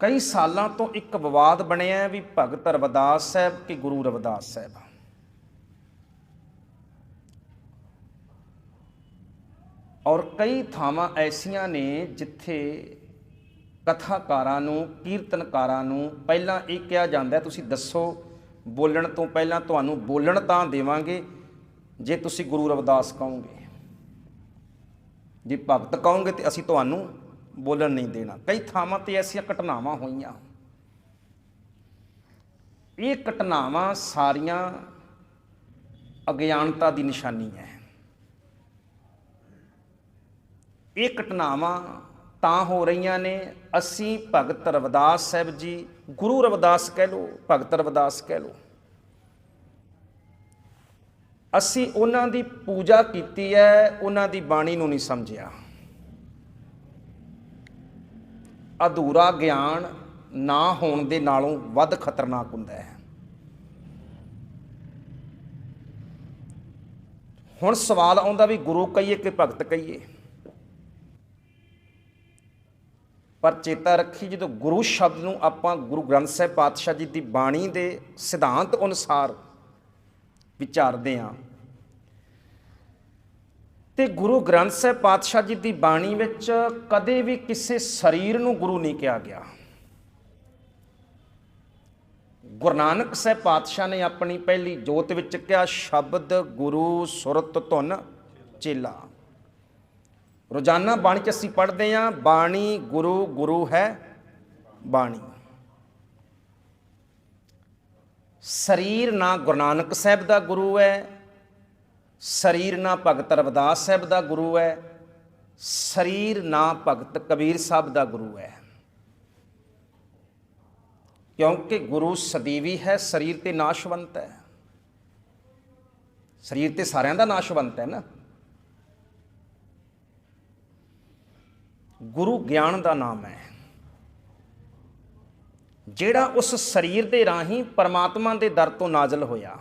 ਕਈ ਸਾਲਾਂ ਤੋਂ ਇੱਕ ਵਿਵਾਦ ਬਣਿਆ ਵੀ ਭਗਤ ਰਵਿਦਾਸ ਸਾਹਿਬ ਕਿ ਗੁਰੂ ਰਵਿਦਾਸ ਸਾਹਿਬ ਔਰ ਕਈ ਥਾਵਾਂ ਐਸੀਆਂ ਨੇ ਜਿੱਥੇ ਕਥਾਕਾਰਾਂ ਨੂੰ, ਕੀਰਤਨਕਾਰਾਂ ਨੂੰ ਪਹਿਲਾਂ ਇਹ ਕਿਹਾ ਜਾਂਦਾ ਤੁਸੀਂ ਦੱਸੋ, ਬੋਲਣ ਤੋਂ ਪਹਿਲਾਂ ਤੁਹਾਨੂੰ ਬੋਲਣ ਤਾਂ ਦੇਵਾਂਗੇ, ਜੇ ਤੁਸੀਂ ਗੁਰੂ ਰਵਿਦਾਸ ਕਹੋਗੇ। ਜੇ ਭਗਤ ਕਹੋਗੇ ਤੇ ਅਸੀਂ ਤੁਹਾਨੂੰ ਬੋਲਣ ਨਹੀਂ ਦੇਣਾ। ਕਈ ਥਾਵਾਂ ਤੇ ਐਸੀਆਂ ਘਟਨਾਵਾਂ ਹੋਈਆਂ। ਇਹ ਘਟਨਾਵਾਂ ਸਾਰੀਆਂ ਅਗਿਆਨਤਾ ਦੀ ਨਿਸ਼ਾਨੀ ਹੈ। ਇਹ ਘਟਨਾਵਾਂ ਤਾਂ ਹੋ ਰਹੀਆਂ ਨੇ, ਅਸੀਂ ਭਗਤ ਰਵਿਦਾਸ ਸਾਹਿਬ ਜੀ, ਗੁਰੂ ਰਵਿਦਾਸ ਕਹਿ ਲੋ ਭਗਤ ਰਵਿਦਾਸ ਕਹਿ ਲੋ ਅਸੀਂ ਉਹਨਾਂ ਦੀ ਪੂਜਾ ਕੀਤੀ ਹੈ, ਉਹਨਾਂ ਦੀ ਬਾਣੀ ਨੂੰ ਨਹੀਂ ਸਮਝਿਆ। ਅਧੂਰਾ ਗਿਆਨ ਨਾ ਹੋਣ ਦੇ ਨਾਲੋਂ ਵੱਧ ਖਤਰਨਾਕ ਹੁੰਦਾ ਹੈ। ਹੁਣ ਸਵਾਲ ਆਉਂਦਾ ਵੀ ਗੁਰੂ ਕਹੀਏ ਕਿ ਭਗਤ ਕਹੀਏ? ਪਰ ਚੇਤਾ ਰੱਖੀ ਜਦੋਂ ਗੁਰੂ ਸ਼ਬਦ ਨੂੰ ਆਪਾਂ ਗੁਰੂ ਗ੍ਰੰਥ ਸਾਹਿਬ ਪਾਤਸ਼ਾਹ ਜੀ ਦੀ ਬਾਣੀ ਦੇ ਸਿਧਾਂਤ ਅਨੁਸਾਰ ਵਿਚਾਰਦੇ ਹਾਂ ਤੇ ਗੁਰੂ ਗ੍ਰੰਥ ਸਾਹਿਬ ਪਾਤਸ਼ਾਹ ਜੀ ਦੀ ਬਾਣੀ ਵਿੱਚ ਕਦੇ ਵੀ ਕਿਸੇ ਸਰੀਰ ਨੂੰ ਗੁਰੂ ਨਹੀਂ ਕਿਹਾ ਗਿਆ। ਗੁਰੂ ਨਾਨਕ ਸਾਹਿਬ ਪਾਤਸ਼ਾਹ ਨੇ ਆਪਣੀ ਪਹਿਲੀ ਜੋਤ ਵਿੱਚ ਕਿਹਾ, ਸ਼ਬਦ, ਗੁਰੂ, ਸੁਰਤ, ਧੁਨ, ਚੇਲਾ। ਰੋਜ਼ਾਨਾ ਬਾਣੀ ਚ ਅਸੀਂ ਪੜ੍ਹਦੇ ਹਾਂ, ਬਾਣੀ, ਗੁਰੂ ਗੁਰੂ ਹੈ ਬਾਣੀ। ਸਰੀਰ ਨਾ ਗੁਰੂ ਨਾਨਕ ਸਾਹਿਬ ਦਾ ਗੁਰੂ ਹੈ ਸਰੀਰ ਨਾ ਭਗਤ ਰਵਿਦਾਸ ਸਾਹਿਬ ਦਾ ਗੁਰੂ ਹੈ, ਸਰੀਰ ਨਾ ਭਗਤ ਕਬੀਰ ਸਾਹਿਬ ਦਾ ਗੁਰੂ ਹੈ। ਕਿਉਂਕਿ ਗੁਰੂ ਸਦੀਵੀ ਹੈ, ਸਰੀਰ ਤੇ ਨਾਸ਼ਵੰਤ ਹੈ। ਸਰੀਰ ਤੇ ਸਾਰਿਆਂ ਦਾ ਨਾਸ਼ਵੰਤ ਹੈ ਨਾ। ਗੁਰੂ ਗਿਆਨ ਦਾ ਨਾਮ ਹੈ। ਜਿਹੜਾ ਉਸ ਸਰੀਰ ਦੇ ਰਾਹੀਂ ਪਰਮਾਤਮਾ ਦੇ ਦਰ ਤੋਂ ਨਾਜ਼ਲ ਹੋਇਆ।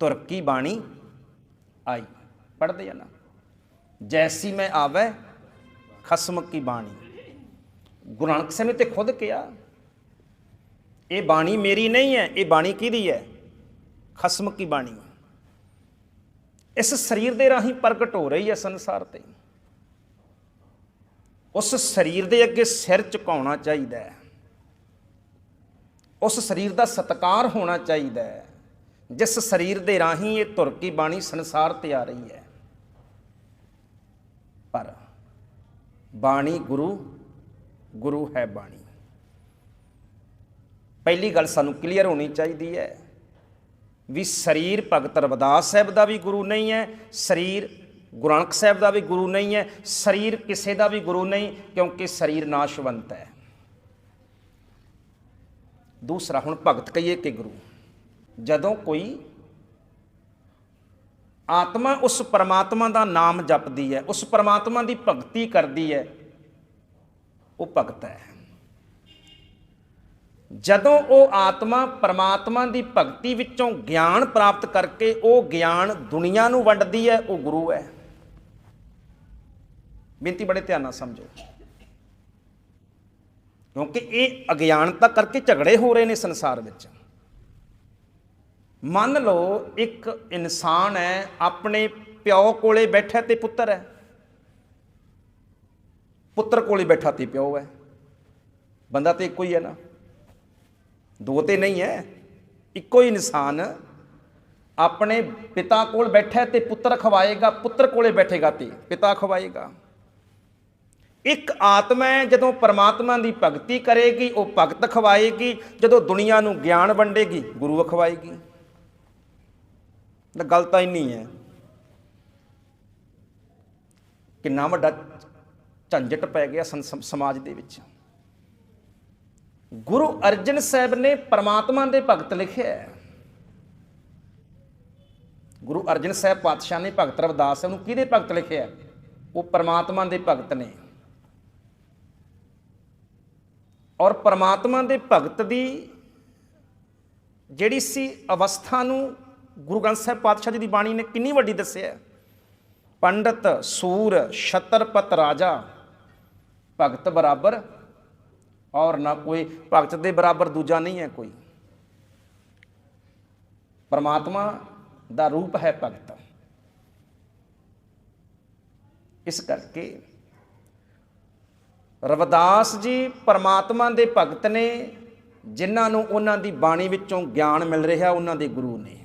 ਤੁਰਕੀ ਬਾਣੀ ਆਈ। ਪੜਦੇ ਆ ਨਾ। ਜੈਸੀ ਮੈਂ ਆਵੇ, ਖਸਮ ਕੀ ਬਾਣੀ। ਗੁਰੂ ਨਾਨਕ ਸਾਹਿਬ ਨੇ ਤੇ ਖੁਦ ਕਿਹਾ, ਇਹ ਬਾਣੀ ਮੇਰੀ ਨਹੀਂ ਹੈ, ਇਹ ਬਾਣੀ ਕਿਹਦੀ ਹੈ? ਖਸਮ ਕੀ ਬਾਣੀ। ਇਸ ਸਰੀਰ ਦੇ ਰਾਹੀਂ ਪ੍ਰਗਟ ਹੋ ਰਹੀ ਹੈ ਸੰਸਾਰ ਤੇ। ਉਸ ਸਰੀਰ ਦੇ ਅੱਗੇ ਸਿਰ ਝੁਕਾਉਣਾ ਚਾਹੀਦਾ ਹੈ। ਉਸ ਸਰੀਰ ਦਾ ਸਤਕਾਰ ਹੋਣਾ ਚਾਹੀਦਾ ਹੈ। ਜਿਸ ਸਰੀਰ ਦੇ ਰਾਹੀਂ ਇਹ ਤੁਰਕੀ ਬਾਣੀ ਸੰਸਾਰ ਤੇ ਆ ਰਹੀ ਹੈ। ਪਰ ਬਾਣੀ ਗੁਰੂ ਗੁਰੂ ਹੈ ਬਾਣੀ। ਪਹਿਲੀ ਗੱਲ ਸਾਨੂੰ ਕਲੀਅਰ ਹੋਣੀ ਚਾਹੀਦੀ ਹੈ ਵੀ ਸਰੀਰ ਭਗਤ ਰਵਿਦਾਸ ਸਾਹਿਬ ਦਾ ਵੀ ਗੁਰੂ ਨਹੀਂ ਹੈ, ਸਰੀਰ ਗੁਰੂ ਨਾਨਕ ਸਾਹਿਬ ਦਾ ਵੀ ਗੁਰੂ ਨਹੀਂ ਹੈ, ਸਰੀਰ ਕਿਸੇ ਦਾ ਵੀ ਗੁਰੂ ਨਹੀਂ ਕਿਉਂਕਿ ਸਰੀਰ ਨਾਸ਼ਵੰਤ ਹੈ। ਦੂਸਰਾ, ਹੁਣ ਭਗਤ ਕਹੀਏ ਕਿ ਗੁਰੂ। ਜਦੋਂ ਕੋਈ ਆਤਮਾ ਉਸ ਪਰਮਾਤਮਾ ਦਾ ਨਾਮ ਜਪਦੀ ਹੈ, ਉਸ ਪਰਮਾਤਮਾ ਦੀ ਭਗਤੀ ਕਰਦੀ ਹੈ, ਉਹ ਭਗਤ ਹੈ। ਜਦੋਂ ਉਹ ਆਤਮਾ ਪਰਮਾਤਮਾ ਦੀ ਭਗਤੀ ਵਿੱਚੋਂ ਗਿਆਨ ਪ੍ਰਾਪਤ ਕਰਕੇ ਉਹ ਗਿਆਨ ਦੁਨੀਆ ਨੂੰ ਵੰਡਦੀ ਹੈ, ਉਹ ਗੁਰੂ ਹੈ। ਬੇਨਤੀ ਬੜੇ ਧਿਆਨ ਨਾਲ ਸਮਝੋ। ਕਿਉਂਕਿ ਇਹ ਅਗਿਆਨਤਾ ਕਰਕੇ ਝਗੜੇ ਹੋ ਰਹੇ ਨੇ ਸੰਸਾਰ ਵਿੱਚ। ਮੰਨ ਲਓ ਇੱਕ ਇਨਸਾਨ ਹੈ, ਆਪਣੇ ਪਿਓ ਕੋਲੇ ਬੈਠਾ ਤੇ ਪੁੱਤਰ ਹੈ। ਪੁੱਤਰ ਕੋਲੇ ਬੈਠਾ ਤੇ ਪਿਓ ਹੈ। ਬੰਦਾ ਤੇ ਇੱਕੋ ਹੀ ਹੈ ਨਾ। ਦੋ ਤੇ ਨਹੀਂ ਹੈ। ਇੱਕੋ ਹੀ ਇਨਸਾਨ ਆਪਣੇ ਪਿਤਾ ਕੋਲ ਬੈਠਾ ਤੇ ਪੁੱਤਰ ਖਵਾਏਗਾ, ਪੁੱਤਰ ਕੋਲੇ ਬੈਠੇਗਾ ਤੇ ਪਿਤਾ ਖਵਾਏਗਾ। ਇੱਕ ਆਤਮਾ ਹੈ, ਜਦੋਂ ਪਰਮਾਤਮਾ ਦੀ ਭਗਤੀ ਕਰੇਗੀ, ਉਹ ਭਗਤ ਖਵਾਏਗੀ। ਜਦੋਂ ਦੁਨੀਆ ਨੂੰ ਗਿਆਨ ਵੰਡੇਗੀ, ਗੁਰੂ ਖਵਾਏਗੀ। ਤਾਂ ਗੱਲ ਤਾਂ ਇੰਨੀ ਹੈ ਕਿੰਨਾ ਵੱਡਾ ਝੰਜਟ ਪੈ ਗਿਆ ਸੰ- ਸਮਾਜ ਦੇ ਵਿੱਚ। ਗੁਰੂ ਅਰਜਨ ਸਾਹਿਬ ਨੇ ਪਰਮਾਤਮਾ ਦੇ ਭਗਤ ਲਿਖਿਆ ਹੈ। ਗੁਰੂ ਅਰਜਨ ਸਾਹਿਬ ਪਾਤਸ਼ਾਹ ਨੇ ਭਗਤ ਰਵਿਦਾਸ ਨੂੰ ਕਿਹਦੇ ਭਗਤ ਲਿਖਿਆ ਉਹ ਪਰਮਾਤਮਾ ਦੇ ਭਗਤ ਨੇ। ਔਰ ਪਰਮਾਤਮਾ ਦੇ ਭਗਤ ਦੀ ਜਿਹੜੀ ਸੀ ਅਵਸਥਾ ਨੂੰ ਗੁਰੂ ਗ੍ਰੰਥ ਸਾਹਿਬ ਪਾਤਸ਼ਾਹ ਜੀ ਦੀ ਬਾਣੀ ਨੇ ਕਿੰਨੀ ਵੱਡੀ ਦੱਸਿਆ ਪੰਡਤ, ਸੂਰ, ਛਤਰਪਤ ਰਾਜਾ, ਭਗਤ ਬਰਾਬਰ, ਔਰ ਨਾ ਕੋਈ ਭਗਤ ਦੇ ਬਰਾਬਰ ਦੂਜਾ ਨਹੀਂ ਹੈ ਕੋਈ। ਪਰਮਾਤਮਾ ਦਾ ਰੂਪ ਹੈ ਭਗਤ। ਇਸ ਕਰਕੇ ਰਵਿਦਾਸ ਜੀ ਪਰਮਾਤਮਾ ਦੇ ਭਗਤ ਨੇ, ਜਿਨ੍ਹਾਂ ਨੂੰ ਉਹਨਾਂ ਦੀ ਬਾਣੀ ਵਿੱਚੋਂ ਗਿਆਨ ਮਿਲ ਰਿਹਾ, ਉਹਨਾਂ ਦੇ ਗੁਰੂ ਨੇ।